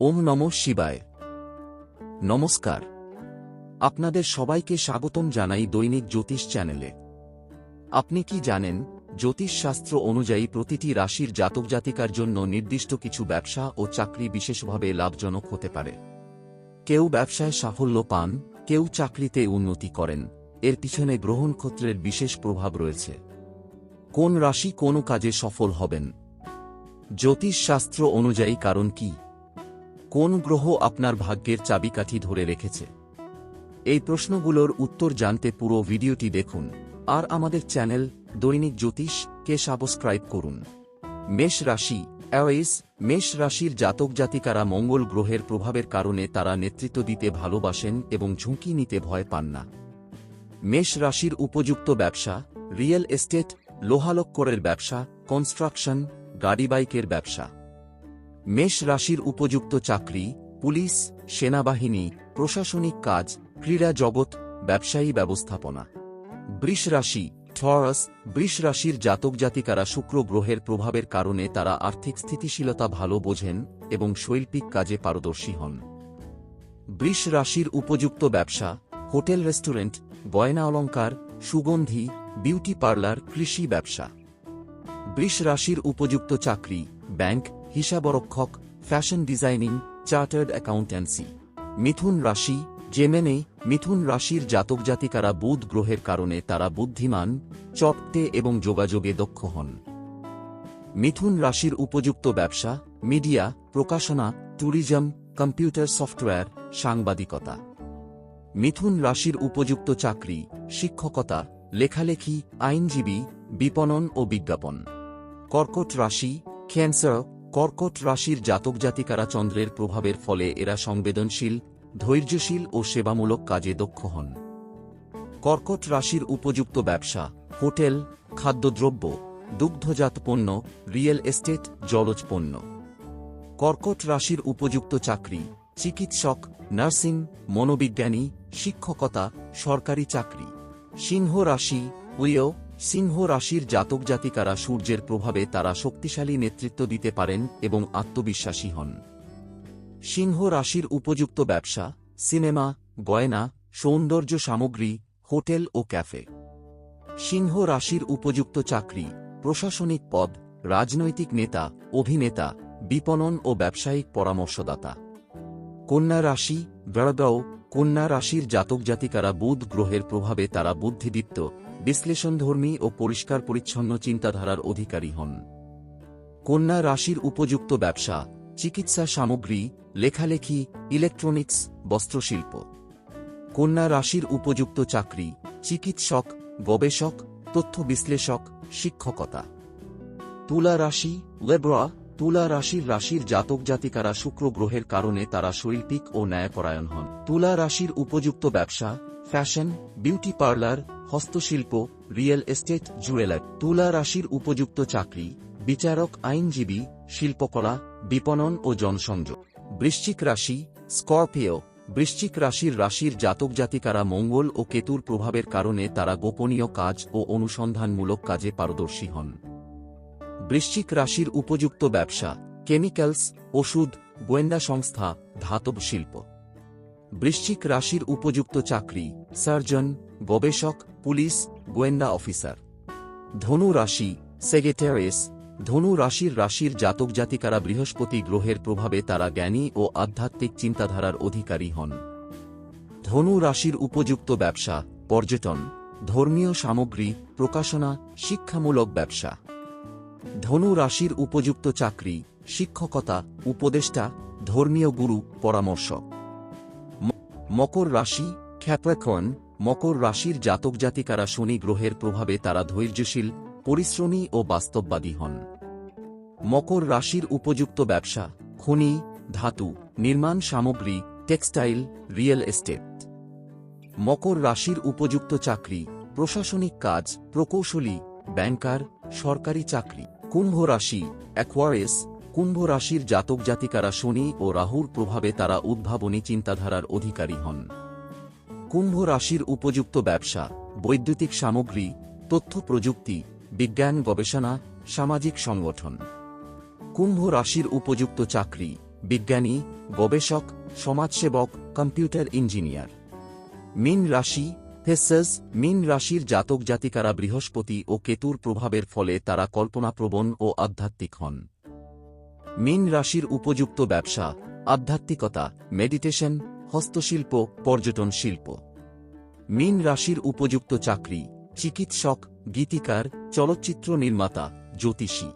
ওম নম শিবায়। নমস্কার। আপনাদের সবাইকে স্বাগতম জানাই দৈনিক জ্যোতিষ চ্যানেলে। আপনি কি জানেন, জ্যোতিষশাস্ত্র অনুযায়ী প্রতিটি রাশির জাতক জাতিকার জন্য নির্দিষ্ট কিছু ব্যবসা ও চাকরি বিশেষভাবে লাভজনক হতে পারে। কেউ ব্যবসায় সাফল্য পান, কেউ চাকরিতে উন্নতি করেন। এর পিছনে গ্রহণক্ষত্রের বিশেষ প্রভাব রয়েছে। কোন রাশি কোন কাজে সফল হবেন? জ্যোতিষশাস্ত্র অনুযায়ী কারণ কি? কোন গ্রহ আপনার ভাগ্যের চাবিকাঠি ধরে রেখেছে? এই প্রশ্নগুলোর উত্তর জানতে পুরো ভিডিওটি দেখুন, আর আমাদের চ্যানেল দৈনিক জ্যোতিষ কে সাবস্ক্রাইব করুন। মেষ রাশি, অ্যাওয়েস, মেষ রাশির জাতক জাতিকারা মঙ্গল গ্রহের প্রভাবের কারণে তারা নেতৃত্ব দিতে ভালোবাসেন এবং ঝুঁকি নিতে ভয় পান না। মেষ রাশির উপযুক্ত ব্যবসা, রিয়েল এস্টেট, লোহালক্করের ব্যবসা, কনস্ট্রাকশন, গাড়ি বাইকের ব্যবসা। মেষ রাশির উপযুক্ত চাকরি, পুলিশ, সেনাবাহিনী, প্রশাসনিক কাজ, ক্রীড়া জগৎ, ব্যবসায়ী ব্যবস্থাপনা। বৃষ রাশি ঠরাস বৃষ রাশির জাতক জাতিকারা শুক্র গ্রহের প্রভাবের কারণে তারা আর্থিক স্থিতিশীলতা ভালো বোঝেন এবং শৈল্পিক কাজে পারদর্শী হন। বৃষ রাশির উপযুক্ত ব্যবসা, হোটেল রেস্টুরেন্ট, গয়না অলঙ্কার সুগন্ধি, বিউটি পার্লার, কৃষি ব্যবসা। বৃষ রাশির উপযুক্ত চাকরি, ব্যাংক হিসাবরক্ষক, ফ্যাশন ডিজাইনিং, চার্টার্ড অ্যাকাউন্ট্যান্সি। মিথুন রাশি, জেমেনে, মিথুন রাশির জাতক জাতিকারা বুধ গ্রহের কারণে তারা বুদ্ধিমান, চটতে এবং যোগাযোগে দক্ষ হন। মিথুন রাশির উপযুক্ত ব্যবসা, মিডিয়া, প্রকাশনা, ট্যুরিজম, কম্পিউটার সফটওয়্যার, সাংবাদিকতা। মিথুন রাশির উপযুক্ত চাকরি, শিক্ষকতা, লেখালেখি, আইনজীবী, বিপণন ও বিজ্ঞাপন। কর্কট রাশি, ক্যান্সার কর্কট রাশির জাতক জাতিকারা চন্দ্রের প্রভাবের ফলে এরা সংবেদনশীল, ধৈর্যশীল ও সেবামূলক কাজে দক্ষ হন। কর্কট রাশির উপযুক্ত ব্যবসা, হোটেল, খাদ্যদ্রব্য, দুগ্ধজাত পণ্য, রিয়েল এস্টেট, জলজ পণ্য। কর্কট রাশির উপযুক্ত চাকরি, চিকিৎসক, নার্সিং, মনোবিজ্ঞানী, শিক্ষকতা, সরকারি চাকরি। সিংহ রাশি উইয় সিংহ রাশির জাতক জাতিকারা সূর্যের প্রভাবে তারা শক্তিশালী নেতৃত্ব দিতে পারেন এবং আত্মবিশ্বাসী হন। সিংহ রাশির উপযুক্ত ব্যবসা, সিনেমা, গয়না, সৌন্দর্য সামগ্রী, হোটেল ও ক্যাফে। সিংহ রাশির উপযুক্ত চাকরি, প্রশাসনিক পদ, রাজনৈতিক নেতা, অভিনেতা, বিপণন ও ব্যবসায়িক পরামর্শদাতা। কন্যা রাশি, বেড়গাঁও, কন্যা রাশির জাতক জাতিকারা বুধ গ্রহের প্রভাবে তারা বুদ্ধিদীপ্ত বিশ্লেষণধর্মী ও পরিষ্কার পরিচ্ছন্ন চিন্তাধারার অধিকারী হন। কন্যা রাশির উপযুক্ত ব্যবসা, চিকিৎসা সামগ্রী, লেখালেখি, ইলেকট্রনিক্স, বস্ত্রশিল্প। কন্যা রাশির উপযুক্ত চাকরি, চিকিৎসক, গবেষক, তথ্য বিশ্লেষক, শিক্ষকতা। তুলা রাশি, লেব্রা, তুলা রাশির রাশির জাতক জাতিকারা শুক্র গ্রহের কারণে তারা শৈল্পিক ও ন্যায়পরায়ণ হন। তুলা রাশির উপযুক্ত ব্যবসা ফ্যাশন বিউটি পার্লার হস্তশিল্প রিয়েল এস্টেট জুয়েলার তুলা রাশির উপযুক্ত চাকরি, বিচারক, আইনজীবী, শিল্পকলা, বিপণন ও জনসংযোগ। বৃশ্চিক রাশি, স্করপিও, বৃশ্চিক রাশির রাশির জাতক জাতিকারা মঙ্গল ও কেতুর প্রভাবের কারণে তারা গোপনীয় কাজ ও অনুসন্ধানমূলক কাজে পারদর্শী হন। বৃশ্চিক রাশির উপযুক্ত ব্যবসা কেমিক্যালস ওষুধ, গোয়েন্দা সংস্থা, ধাতব শিল্প। বৃশ্চিক রাশির উপযুক্ত চাকরি, সার্জন, গবেষক, পুলিশ, গোয়েন্দা অফিসার। ধনু রাশি সেক্রেটারিস ধনু রাশির রাশির জাতক জাতিকারা বৃহস্পতি গ্রহের প্রভাবে তারা জ্ঞানী ও আধ্যাত্মিক চিন্তাধারার অধিকারী হন। ধনু রাশির উপযুক্ত ব্যবসা, পর্যটন, ধর্মীয় সামগ্রী, প্রকাশনা, শিক্ষামূলক ব্যবসা। ধনু রাশির উপযুক্ত চাকরি, শিক্ষকতা, উপদেষ্টা, ধর্মীয় গুরু, পরামর্শক। মকর রাশি খ্যাপ্রাকন মকর রাশির জাতক জাতিকারা শনি গ্রহের প্রভাবে তারা ধৈর্যশীল, পরিশ্রমী ও বাস্তববাদী হন। মকর রাশির উপযুক্ত ব্যবসা, খনি, ধাতু, নির্মাণ সামগ্রী, টেক্সটাইল, রিয়েল এস্টেট। মকর রাশির উপযুক্ত চাকরি, প্রশাসনিক কাজ, প্রকৌশলী, ব্যাংকার, সরকারি চাকরি। কুম্ভ রাশি অ্যাকোয়ারিস কুম্ভ রাশির জাতক জাতিকারা শনি ও রাহুর প্রভাবে তারা উদ্ভাবনী চিন্তাধারার অধিকারী হন। কুম্ভ রাশির উপযুক্ত ব্যবসা, বৈদ্যুতিক সামগ্রী, তথ্য প্রযুক্তি, বিজ্ঞান গবেষণা, সামাজিক সংগঠন। কুম্ভ রাশির উপযুক্ত চাকরি, বিজ্ঞানী, গবেষক, সমাজসেবক, কম্পিউটার ইঞ্জিনিয়ার। মিন রাশি, থেসাস, মিন রাশির জাতক জাতিকারা বৃহস্পতি ও কেতুর প্রভাবের ফলে তারা কল্পনাপ্রবণ ও আধ্যাত্মিক হন। মিন রাশির উপযুক্ত ব্যবসা, আধ্যাত্মিকতা, মেডিটেশন, হস্তশিল্প, পর্যটন শিল্প। মিন রাশির উপযুক্ত চাকরি, চিকিৎসক, গীতিকার, চলচ্চিত্র নির্মাতা, জ্যোতিষী।